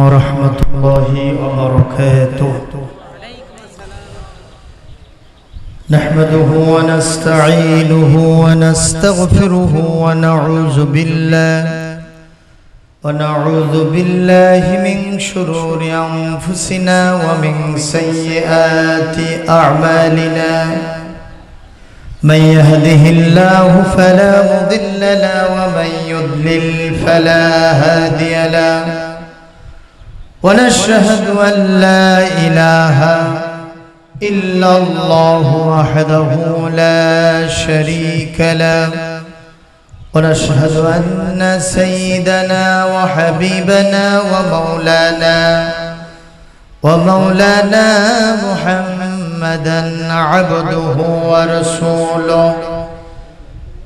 ورحمة الله وبركاته. نحمده ونستعينه ونستغفره ونعوذ بالله ونعوذ بالله من شرور أنفسنا ومن سيئات أعمالنا. من يهده الله فلا مضل له ومن يضلل فلا هادي له. ونشهد أن لا إله إلا الله وحده لا شريك له. ونشهد أن سيدنا وحبيبنا ومولانا ومولانا محمدا عبده ورسوله.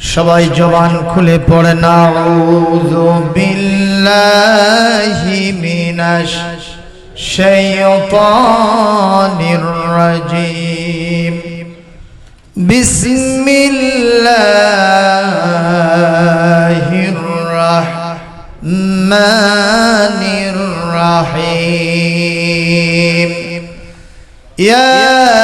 সবাই জবান খুলে পড়ে নাউযু বিল্লাহি মিনাশ শাইতানির রাজিম। বিসমিল্লাহির রাহমানির রাহিম। ইয়া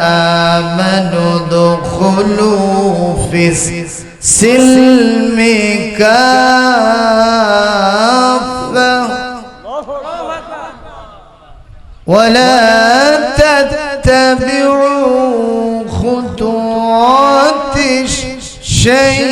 آمنوا ادخلوا في السلم كافة. ولا تتبعوا خطوات الشيطان.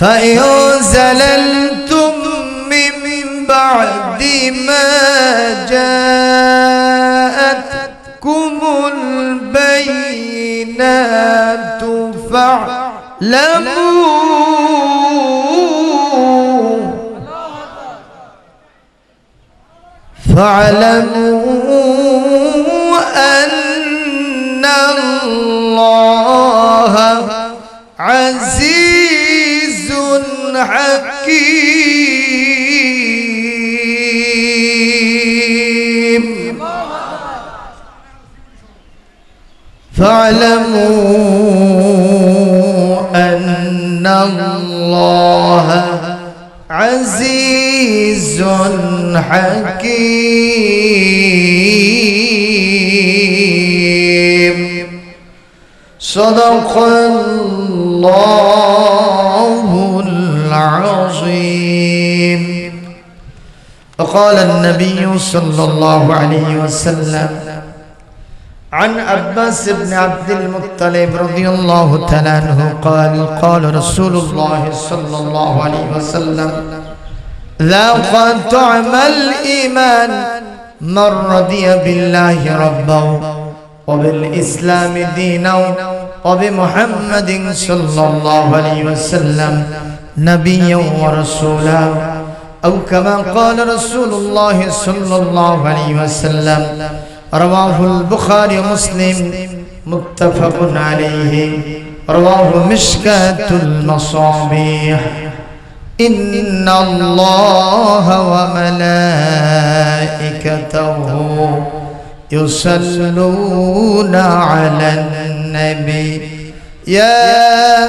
فإن زللتم من بعد ما جاءتكم البينات فاعلموا فاعلموا أن الله عزيز حكيم. فاعلموا أن الله عزيز حكيم. صدق الله العظيم. وقال النبي صلى الله عليه وسلم عن عباس بن عبد المطلب رضي الله تعالى عنه قال قال رسول الله صلى الله عليه وسلم ذاق طعم الإيمان من رضي بالله ربا وبالإسلام دينا وبمحمد صلى الله عليه وسلم. نبيا ورسولا أو كما قال رسول الله صلى الله عليه وسلم رواه البخاري ومسلم متفق عليه رواه مشكاة المصابيح. إن الله وملائكته يصلون على النبي. يا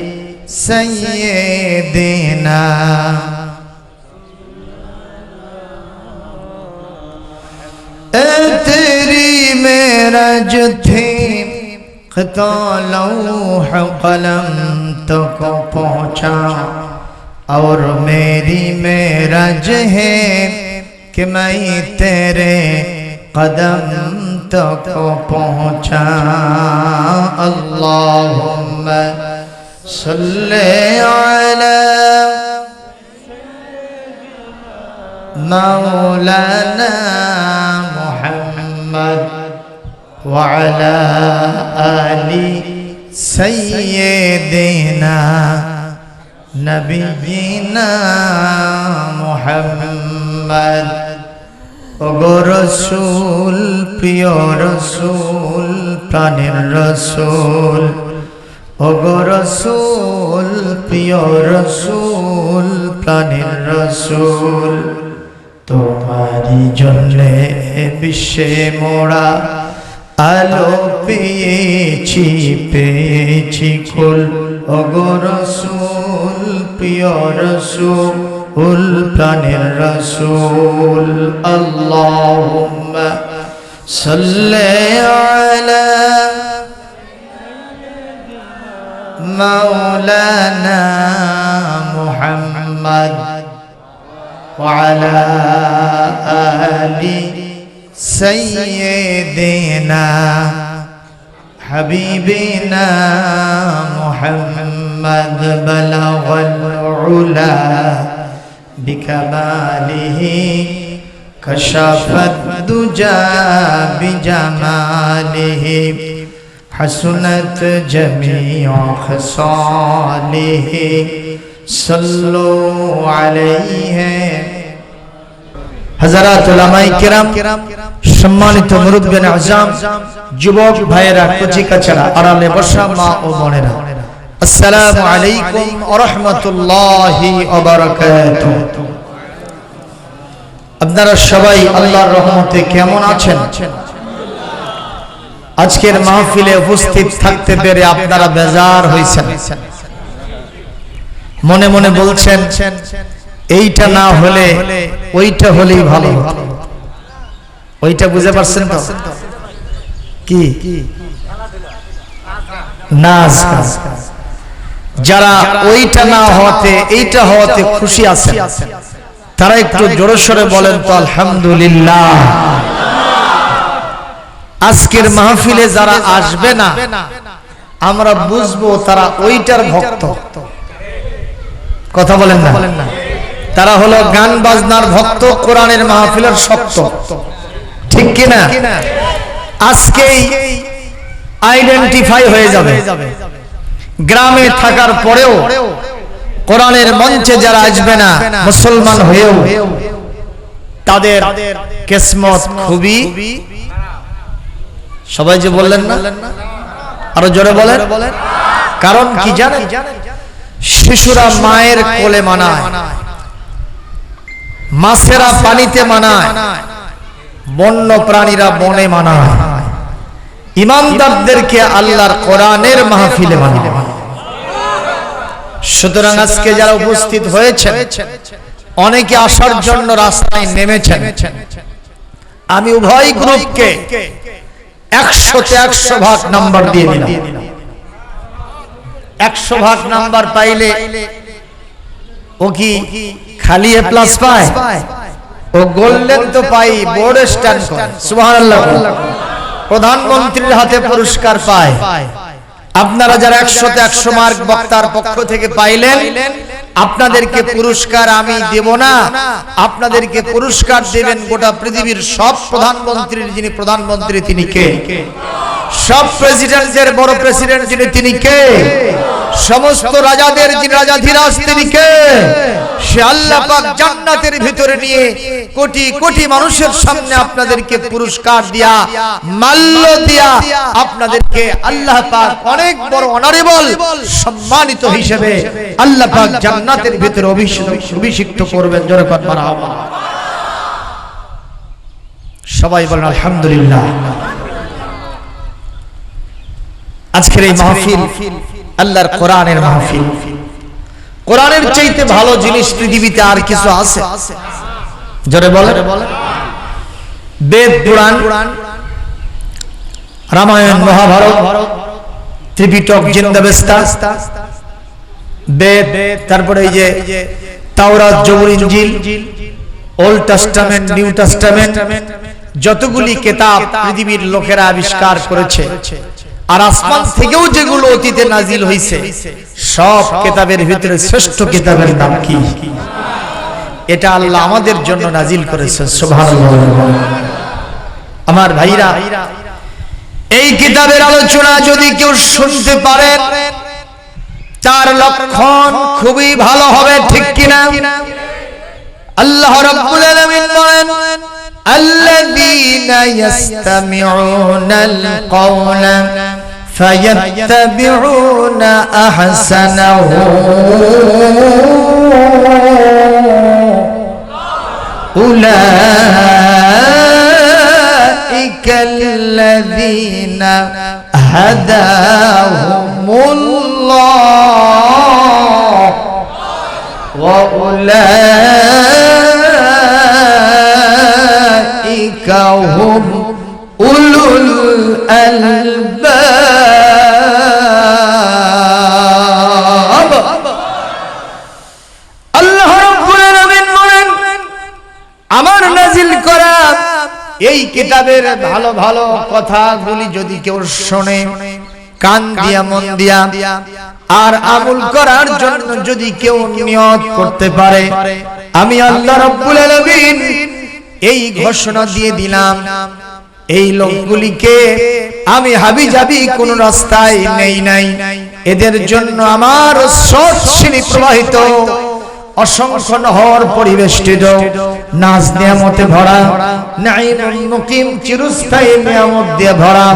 سیدنا تیری میرج تھی خطا لوح قلم تک پہنچا اور میری میرج ہے کہ میں تیرے قدم تک پہنچا۔ اللہم صلي على مولانا محمد وعلى آل سيدنا نبينا محمد. ابو رسول প্রিয় رسول প্রাণের الرسول রসুল, প্রিয় রসুল, প্রাণের রসুল, তোমারই জন্যে বিশ্বে মোড়া আলো পেয়েছি পেয়েছি কুল রসুল, প্রিয় রসুল, প্রাণের রসুল, আল্লাহুম্মা সাল্লি আলা مولانا محمد وعلى آل سيدنا حبيبنا محمد بلغ العلا بكماله كشف الدجى بجماله. حسنت جميع خصاله صلوا عليه হযরত উলামায়ে কিরাম সম্মানিত মুরব্বিয়ান আজম যুবক ভাইয়েরা কচি কাছাড়া আড়ালে বসা মা ও বোনেরা আসসালামু আলাইকুম ওয়া রাহমাতুল্লাহি ওয়া বারাকাতুহু আপনারা সবাই আল্লাহর রহমতে কেমন আছেন আজকের মাহফিলে উপস্থিত থাকতে পেরে আপনারা বেজার হয়েছেন মনে মনে বলছেন, এইটা না হলে, ওইটা হলেই ভালো ওইটা বুঝে পারছেন তো? কি? নাচ যারা ওইটা না হওয়াতে, এইটা হওয়াতে খুশি আছে তারা একটু জোরে সরে বলেন তো, আলহামদুলিল্লাহ। আজকের মাহফিলে যারা আসবে না আমরা বুঝব তারা ওইটার ভক্ত। কথা বলেন না। তারা হলো গান বাজনার ভক্ত কোরআনের মাহফিলের শক্ত। ঠিক কিনা আজকেই আইডেন্টিফাই হয়ে যাবে। গ্রামে থাকার পরেও কোরআনের মঞ্চে যারা আসবে না মুসলমান হয়েও তাদের কিসমত খুবই সবাই যে বললেন না? আরও জোরে বলেন। কারণ কি জানেন? শিশুরা মায়ের কোলে মানায়। মাছেরা পানিতে মানায়। বন্য প্রাণীরা বনে মানায়। ইমানদারদেরকে আল্লাহর কোরআনের মাহফিলে মানায়। সুতরাং আজকে যারা উপস্থিত হয়েছে অনেকে আসার জন্য রাস্তায় নেমেছেন। আমি উভয় গ্রুপকে একশোতে একশো ভাগ নাম্বার দিয়ে দিলাম। একশো ভাগ নাম্বার পাইলে ও কি খালি এ প্লাস পায়? ও গোল্ডেন তো পাই বোর্ড স্ট্যান্ড সুবহানাল্লাহ প্রধানমন্ত্রীর হাতে পুরস্কার পায়। আপনারা যারা একশোতে একশো মার্ক বক্তার পক্ষ থেকে পাইলেন আপনাদেরকে পুরস্কার আমি দেব না। আপনাদেরকে পুরস্কার দেবেন গোটা পৃথিবীর সব প্রধানমন্ত্রীর যিনি প্রধানমন্ত্রী তিনি কে? সব প্রেসিডেন্টের বড় প্রেসিডেন্ট যিনি, তিনি কে? সমস্ত রাজাদের যিনি রাজাধিরাজ, তিনি কে? সে আল্লাহ পাক জান্নাতের ভিতরে নিয়ে কোটি কোটি মানুষের সামনে আপনাদেরকে পুরস্কার দিয়া, মাল্য দিয়া আপনাদেরকে আল্লাহ পাক অনেক বড় অনারেবল সম্মানিত হিসেবে আল্লাহ পাক জান্নাতের ভিতরে অভিষিক্ত করবেন, জোরে কথা সবাই বলেন, আলহামদুলিল্লাহ। আজকের এই মাহফিল আল্লাহর কোরআনের মাহফিল। কোরআনের চাইতে ভালো জিনিস পৃথিবীতে আর কিছু আছে? জোরে বলে বেদ পুরাণ রামায়ণ মহাভারত ত্রিপিটক জিন্দাবেস্তা বেদ তারপরে এই যে তাওরাত জবুর ইনজিল ওল্ড টেস্টামেন্ট নিউ টেস্টামেন্ট যতগুলি কেতাব পৃথিবীর লোকেরা আবিষ্কার করেছে। আর আসমান থেকেও যেগুলো অতীতে নাজিল হয়েছে সব কেতাবের ভিতরে শ্রেষ্ঠ কেতাবের নাম কি এটা আল্লাহ আমাদের জন্য নাজিল করেছে সুবহানাল্লাহ আমার ভাইরা এই কিতাবের আলোচনা যদি কেউ শুনতে পারে তার লক্ষণ খুবই ভালো হবে ঠিক কিনা আল্লাহ রাব্বুল আলামিন বলেন الذين يستمعون القول فيتبعون أحسنه. أولئك الذين هداهم الله. وأولئك هم أولو কিতাবের ভালো ভালো কথাগুলি যদি কেউ শোনে, কান দিয়া, মন দিয়া, আর আমল করার জন্য যদি কেউ নিয়ত করতে পারে, আমি আল্লাহ রাব্বুল আলামিন এই ঘোষণা দিয়ে দিলাম, এই লোকগুলিকে আমি হাবি যাবি কোন রাস্তায় নেই নাই, এদের জন্য আমার সৎ শ্রেণি প্রবাহিত অসংখ্য নহর পরিবেষ্টিত। নাজ নিয়ামতে ভরা মুকিম চিরস্থায়ী নিয়ামত দিয়ে ভরা।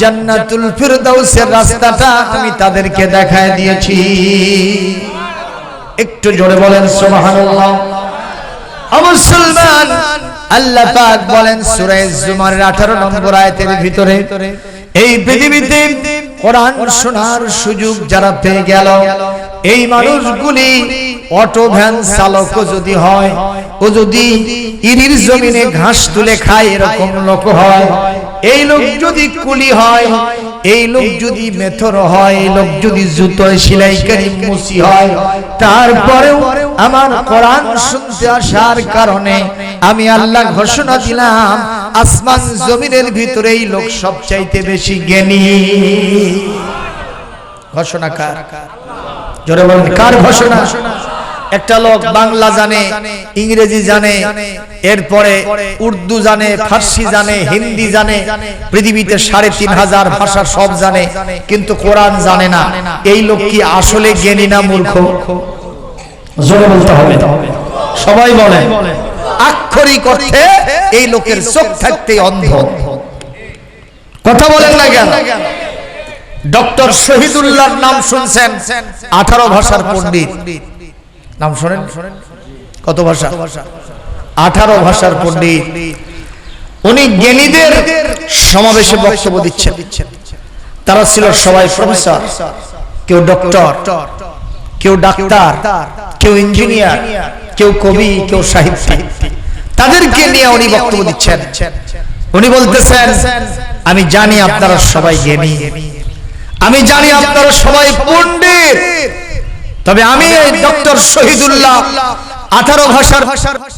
জান্নাতুল ফিরদাউসের রাস্তাটা আমি তাদেরকে দেখায় দিয়েছি। একটু জোরে বলেন, সুবহানাল্লাহ। মুসলমান, আল্লাহ পাক বলেন সূরা জুমারের 18 নম্বর আয়াতের ভিতরে, এই পৃথিবীতে কোরআন শোনার সুযোগ যারা পেয়ে গেল এই মানুষগুলি অটো ভ্যান চালক যদি হয়, ও যদি ইরির জমিনে ঘাস তুলে খায়, এরকম লোক হয়। এই লোক যদি কুলি হয়, এই লোক যদি মেথর হয়, এই লোক যদি জুতোয় সেলাইকারী মুসি হয়, তারপরেও আমার কোরআন শুনতে আসার কারণে আমি আল্লাহ ঘোষণা দিলাম, আসমান জমিনের ভিতরে এই লোক সবচাইতে বেশি জ্ঞানী। ঘোষণা কার জোরে বলেন কার ঘোষণা? একটা লোক বাংলা জানে ইংরেজি জানে এরপরে উর্দু জানে ফার্সি জানে হিন্দি জানে পৃথিবীতে সাড়ে তিন হাজার ভাষা সব জানে কিন্তু কোরআন জানে না। এই লোক কি আসলে জ্ঞানী না মূর্খ? জোরে বলতে হবে। সবাই বলে আক্ষরিক অর্থে এই লোকের চোখ থাকতে অন্ধ। কথা বলেন না কেন? ডক্টর শহীদুল্লাহর নাম শুনছেন। আঠারো ভাষার পণ্ডিত। নাম শোনেন? কত ভাষা? আঠারো ভাষার পণ্ডিত। উনি জ্ঞানীদের সমাবেশে বক্তব্য দিচ্ছেন। তারা ছিল সবাই প্রফেসর, কেউ ডক্টর, কেউ ডাক্তার, কেউ ইঞ্জিনিয়ার, কেউ কবি, কেউ সাহিত্যিক। তাদেরকে নিয়ে উনি বক্তব্য দিচ্ছেন। উনি বলতেছেন, আমি জানি আপনারা সবাই জ্ঞানী। আমি জানি আপনারা সবাই পণ্ডিত। তবে আমি এই ডক্টর শহীদুল্লাহ আঠারো ভাষার